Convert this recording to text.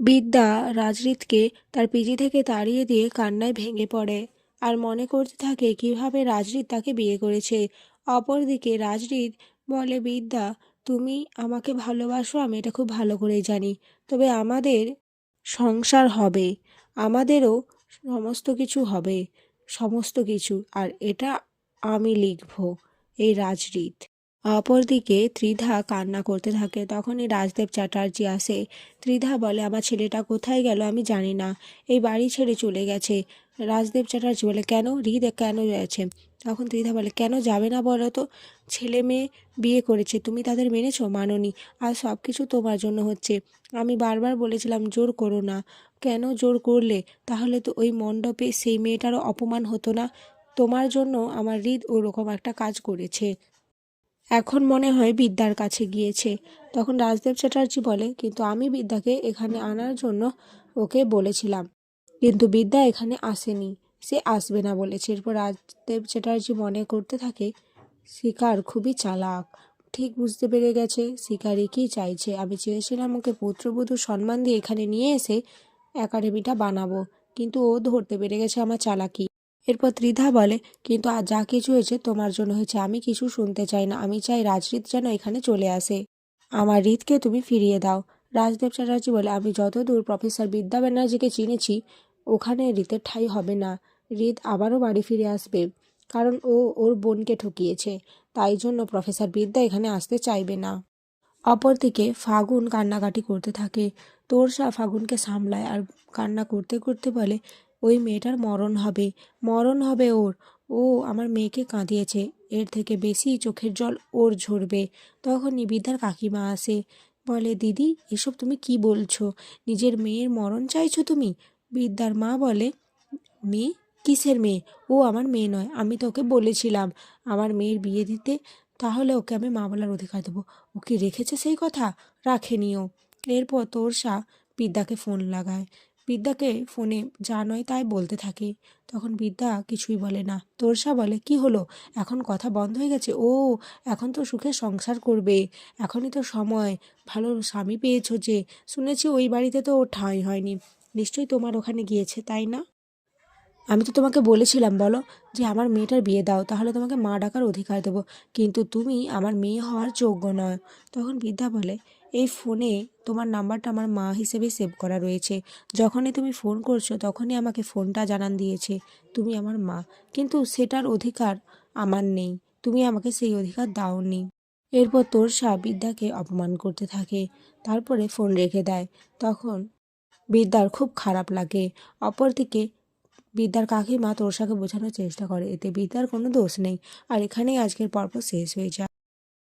বিদ্যা রাজরিতকে তার পিজি থেকে তাড়িয়ে দিয়ে কান্নায় ভেঙে পড়ে আর মনে করতে থাকে কীভাবে রাজরিত তাকে বিয়ে করেছে। অপরদিকে রাজরিত বলে, বিদ্যা, তুমি আমাকে ভালোবাসো, আমি এটা খুব ভালো করেই জানি। তবে আমাদের সংসার হবে, আমাদেরও সমস্ত কিছু হবে, সমস্ত কিছু। আর এটা আমি লিখব, এই রাজরিত। অপরদিকে ত্রিধা কান্না করতে থাকে। তখনই রাজদেব চ্যাটার্জি আসে। ত্রিধা বলে, আমার ছেলেটা কোথায় গেল আমি জানি না। এই বাড়ি ছেড়ে চলে গেছে। রাজদেব চ্যাটার্জি বলে, কেন? হৃদ কেন গেছে তখন ত্রিধা বলে, কেন যাবে না বলো তো? ছেলে মেয়ে বিয়ে করেছে, তুমি তাদের মেনেছো? মাননি। আর সব কিছু তোমার জন্য হচ্ছে। আমি বারবার বলেছিলাম, জোর করো না। কেন জোর করলে? তাহলে তো ওই মণ্ডপে সেই মেয়েটারও অপমান হতো না। তোমার জন্য আমার হৃদ ওরকম একটা কাজ করেছে। এখন মনে হয় বিদ্যার কাছে গিয়েছে। তখন রাজদেব চ্যাটার্জি বলে, কিন্তু আমি বিদ্যাকে এখানে আনার জন্য ওকে বলেছিলাম। কিন্তু বিদ্যা এখানে আসেনি। সে আসবে না, বলেছে। এরপর রাজদেব চ্যাটার্জি মনে করতে থাকে, শিকার খুবই চালাক। ঠিক বুঝতে পেরে গেছে শিকারি কি চাইছে। আমি চেয়েছিলাম ওকে পুত্রবধূ সম্মান দিয়ে এখানে নিয়ে এসে একাডেমিটা বানাবো। কিন্তু ও ধরতে পেরে গেছে আমার চালাকি। এরপর ত্রিধা বলে, কিন্তু আজ যা কিছু হয়েছে তোমার জন্য হয়েছে, আমি কিছু শুনতে চাই না। আমি চাই রাজরিত যেন এখানে চলে আসে। আমার রিতকে তুমি ফিরিয়ে দাও। রাজদেব চ্যাটার্জি বলে, আমি যতদূর প্রফেসর বিদ্যা ব্যানার্জিকে চিনেছি, ওখানে রিতের ঠাঁই হবে না। রিত আবারও বাড়ি ফিরে আসবে, কারণ ও ওর বোনকে ঠকিয়েছে। তাই জন্য প্রফেসর বিদ্যা এখানে আসতে চাইবে না। অপরদিকে ফাগুন কান্নাকাটি করতে থাকে। তোরসা ফাগুনকে সামলায় আর কান্না করতে করতে বলে ওই মেয়েটার মরণ হবে মরণ হবে ওর। ও আমার মেয়েকে কাঁদিয়েছে, এর থেকে বেশি চোখের জল ওর ঝরবে। তখন বিদ্যার কাকিমা আসে, বলে, দিদি, এসব তুমি কি বলছো? নিজের মেয়ের মরণ চাইছো তুমি? বিদ্যার মা বলে মেয়ে কিসের মেয়ে? ও আমার মেয়ে নয়, আমি তোকে বলেছিলাম। আমার মেয়ের বিয়ে দিতে, তাহলে ওকে আমি মা বলার অধিকার দেবো। ও কি রেখেছে সেই কথা? রাখেনিও এরপর তোরসা বিদ্যাকে ফোন লাগায়। বিদ্যাকে ফোনে যা নয় তাই বলতে থাকে। তখন বিদ্যা কিছুই বলে না। তোরসা বলে, কি হলো? এখন কথা বন্ধ হয়ে গেছে? ও, এখন তো সুখে সংসার করবে। এখনই তো সময়। ভালো স্বামী পেয়েছ যে। শুনেছি ওই বাড়িতে তো ও ঠাঁই হয়নি। নিশ্চয়ই তোমার ওখানে গিয়েছে, তাই না? আমি তো তোমাকে বলেছিলাম, বলো যে আমার মেয়েটার বিয়ে দাও, তাহলে তোমাকে মা ডাকার অধিকার দেবো। কিন্তু তুমি আমার মেয়ে হওয়ার যোগ্য নয়। তখন বৃদ্ধা বলে, এই ফোনে তোমার নাম্বারটা আমার মা হিসেবে সেভ করা রয়েছে। যখনই তুমি ফোন করছ, তখনই আমাকে ফোনটা জানান দিয়েছে, তুমি আমার মা। কিন্তু সেটার অধিকার আমার নেই, তুমি আমাকে সেই অধিকার দাওনি। এরপর তোর সা বিদ্যাকে অপমান করতে থাকে, তারপরে ফোন রেখে দেয়। তখন বিদ্যার খুব খারাপ লাগে। অপরদিকে বিদ্যার কাকিমা তোরসাকে বোঝানোর চেষ্টা করে, এতে বিদ্যার কোনো দোষ নেই। আর এখানেই আজকের পর্ব শেষ হয়ে যায়।